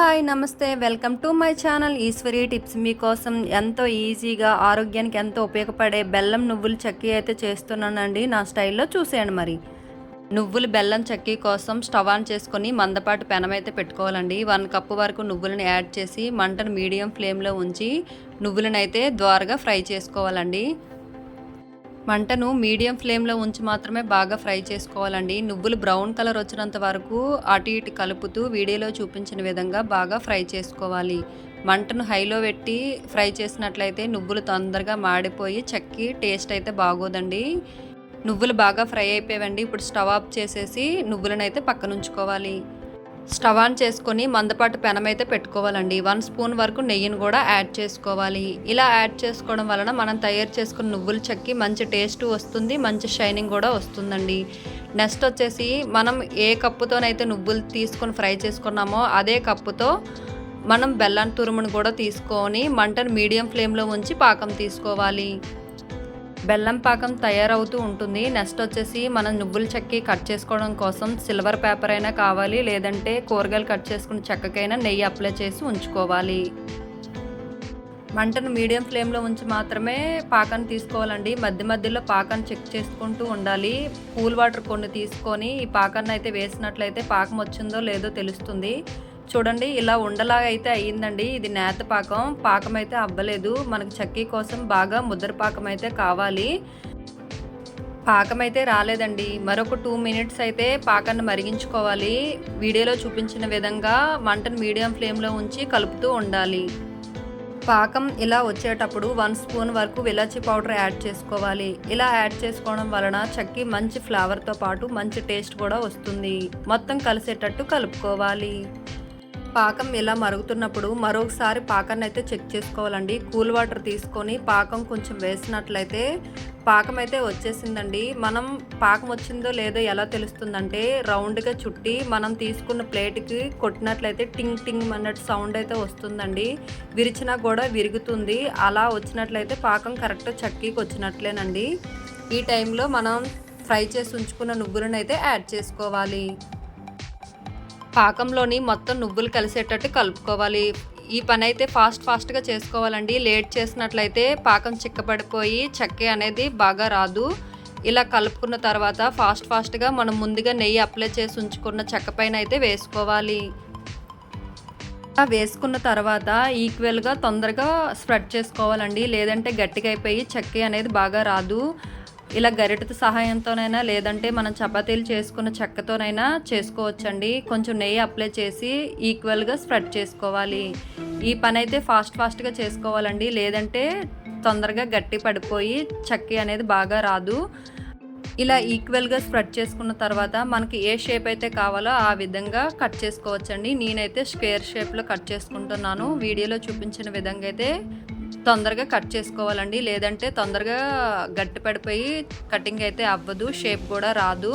Hi నమస్తే. Welcome to my channel Eshwari tips. మీకోసం ఎంతో ఈజీగా ఆరోగ్యానికి ఎంతో ఉపయోగపడే బెల్లం నువ్వులు చక్కీ అయితే చేస్తున్నానండి. నా స్టైల్లో చూసేయండి మరి. నువ్వులు బెల్లం చక్కీ కోసం స్టవ్ ఆన్ చేసుకొని మందపాటి పెనం అయితే పెట్టుకోవాలండి. వన్ కప్పు వరకు నువ్వులను యాడ్ చేసి మంటను మీడియం ఫ్లేమ్లో ఉంచి నువ్వులను అయితే ద్వారగా ఫ్రై చేసుకోవాలండి. మంటను మీడియం ఫ్లేమ్లో ఉంచి మాత్రమే బాగా ఫ్రై చేసుకోవాలండి. నువ్వులు బ్రౌన్ కలర్ వచ్చినంత వరకు అటు ఇటు కలుపుతూ వీడియోలో చూపించిన విధంగా బాగా ఫ్రై చేసుకోవాలి. మంటను హైలో పెట్టి ఫ్రై చేసినట్లయితే నువ్వులు తొందరగా మాడిపోయి చక్కి టేస్ట్ అయితే బాగోదండి. నువ్వులు బాగా ఫ్రై అయిపోయావండి. ఇప్పుడు స్టవ్ ఆఫ్ చేసేసి నువ్వులను అయితే పక్కన ఉంచుకోవాలి స్టవ్ ఆన్ చేసుకొని మందపాటు పెనం అయితే పెట్టుకోవాలండి. వన్ స్పూన్ వరకు నెయ్యిని కూడా యాడ్ చేసుకోవాలి. ఇలా యాడ్ చేసుకోవడం వలన మనం తయారు చేసుకున్న నువ్వులు చెక్కి మంచి టేస్ట్ వస్తుంది మంచి షైనింగ్ కూడా వస్తుందండి. నెక్స్ట్ వచ్చేసి మనం ఏ కప్పుతోనైతే నువ్వులు తీసుకొని ఫ్రై చేసుకున్నామో అదే కప్పుతో మనం బెల్లం తురుమును కూడా తీసుకొని మంటను మీడియం ఫ్లేమ్లో ఉంచి పాకం తీసుకోవాలి. బెల్లం పాకం తయారవుతూ ఉంటుంది. నెక్స్ట్ వచ్చేసి మనం నువ్వుల చెక్కి కట్ చేసుకోవడం కోసం సిల్వర్ పేపర్ అయినా కావాలి లేదంటే కూరగాయలు కట్ చేసుకున్న చెక్కకైనా నెయ్యి అప్లై చేసి ఉంచుకోవాలి. మంటను మీడియం ఫ్లేమ్లో ఉంచి మాత్రమే పాకాన్ని తీసుకోవాలండి. మధ్య మధ్యలో పాకాన్ని చెక్ చేసుకుంటూ ఉండాలి. కూల్ వాటర్ కొన్ని తీసుకొని ఈ పాకాన్ని అయితే వేసినట్లయితే పాకం వచ్చిందో లేదో తెలుస్తుంది. చూడండి ఇలా ఉండలాగా అయితే అయ్యిందండి. ఇది నేత పాకం. పాకం అయితే అవ్వలేదు. మనకు చక్కీ కోసం బాగా ముద్ర పాకం అయితే కావాలి. పాకం అయితే రాలేదండి. మరొక టూ మినిట్స్ అయితే పాకాన్ని మరిగించుకోవాలి. వీడియోలో చూపించిన విధంగా మంటను మీడియం ఫ్లేమ్లో ఉంచి కలుపుతూ ఉండాలి. పాకం ఇలా వచ్చేటప్పుడు వన్ స్పూన్ వరకు విలాచి పౌడర్ యాడ్ చేసుకోవాలి. ఇలా యాడ్ చేసుకోవడం వలన చక్కి మంచి ఫ్లేవర్తో పాటు మంచి టేస్ట్ కూడా వస్తుంది. మొత్తం కలిసేటట్టు కలుపుకోవాలి. పాకం ఇలా మరుగుతున్నప్పుడు మరొకసారి పాకాన్ని అయితే చెక్ చేసుకోవాలండి. కూల్ వాటర్ తీసుకొని పాకం కొంచెం వేసినట్లయితే పాకం అయితే వచ్చేసిందండి. మనం పాకం వచ్చిందో లేదో ఎలా తెలుస్తుందంటే రౌండ్గా చుట్టి మనం తీసుకున్న ప్లేట్కి కొట్టినట్లయితే టింగ్ టింగ్ అన్నట్టు సౌండ్ అయితే వస్తుందండి. విరిచినా కూడా విరుగుతుంది. అలా వచ్చినట్లయితే పాకం కరెక్ట్ చక్కీకి వచ్చినట్లేనండి. ఈ టైంలో మనం ఫ్రై చేసి ఉంచుకున్న నువ్వులను అయితే యాడ్ చేసుకోవాలి. పాకంలోని మొత్తం నువ్వులు కలిసేటట్టు కలుపుకోవాలి. ఈ పని అయితే ఫాస్ట్ ఫాస్ట్గా చేసుకోవాలండి. లేట్ చేసినట్లయితే పాకం చిక్కబడిపోయి చెక్క అనేది బాగా రాదు. ఇలా కలుపుకున్న తర్వాత ఫాస్ట్ ఫాస్ట్గా మనం ముందుగా నెయ్యి అప్లై చేసి ఉంచుకున్న చెక్క పైన అయితే వేసుకోవాలి. వేసుకున్న తర్వాత ఈక్వల్గా తొందరగా స్ప్రెడ్ చేసుకోవాలండి. లేదంటే గట్టిగా అయిపోయి చెక్క అనేది బాగా రాదు. ఇలా గరిటె సహాయంతోనైనా లేదంటే మనం చపాతీలు చేసుకున్న చెక్కతోనైనా చేసుకోవచ్చండి. కొంచెం నెయ్యి అప్లై చేసి ఈక్వల్గా స్ప్రెడ్ చేసుకోవాలి. ఈ పని అయితే ఫాస్ట్ ఫాస్ట్గా చేసుకోవాలండి. లేదంటే తొందరగా గట్టి పడిపోయి చక్కి అనేది బాగా రాదు. ఇలా ఈక్వల్గా స్ప్రెడ్ చేసుకున్న తర్వాత మనకి ఏ షేప్ అయితే కావాలో ఆ విధంగా కట్ చేసుకోవచ్చండి. నేనైతే స్క్వేర్ షేప్లో కట్ చేసుకుంటున్నాను. వీడియోలో చూపించిన విధంగా అయితే తొందరగా కట్ చేసుకోవాలండి. లేదంటే తొందరగా గట్టి పడిపోయి కటింగ్ అయితే అవ్వదు షేప్ కూడా రాదు.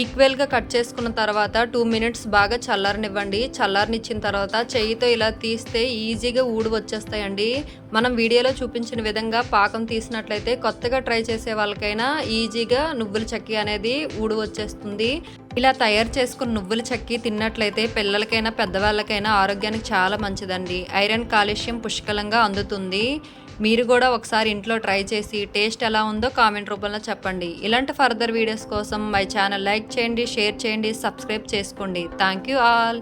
ఈక్వల్గా కట్ చేసుకున్న తర్వాత టూ మినిట్స్ బాగా చల్లారనివ్వండి. చల్లారనిచ్చిన తర్వాత చెయ్యితో ఇలా తీస్తే ఈజీగా ఊడు వచ్చేస్తాయండి. మనం వీడియోలో చూపించిన విధంగా పాకం తీసినట్లయితే కొత్తగా ట్రై చేసే వాళ్ళకైనా ఈజీగా నువ్వుల చక్కి అనేది ఊడు వచ్చేస్తుంది. ఇలా తయారు చేసుకున్న నువ్వుల చక్కి తిన్నట్లయితే పిల్లలకైనా పెద్దవాళ్ళకైనా ఆరోగ్యానికి చాలా మంచిదండి. ఐరన్ కాలుష్యం పుష్కలంగా అందుతుంది. మీరు కూడా ఒకసారి ఇంట్లో ట్రై చేసి టేస్ట్ ఎలా ఉందో కామెంట్ రూపంలో చెప్పండి. ఇలాంటి ఫర్దర్ వీడియోస్ కోసం మై ఛానల్ లైక్ చేయండి షేర్ చేయండి సబ్స్క్రైబ్ చేసుకోండి. Thank you all.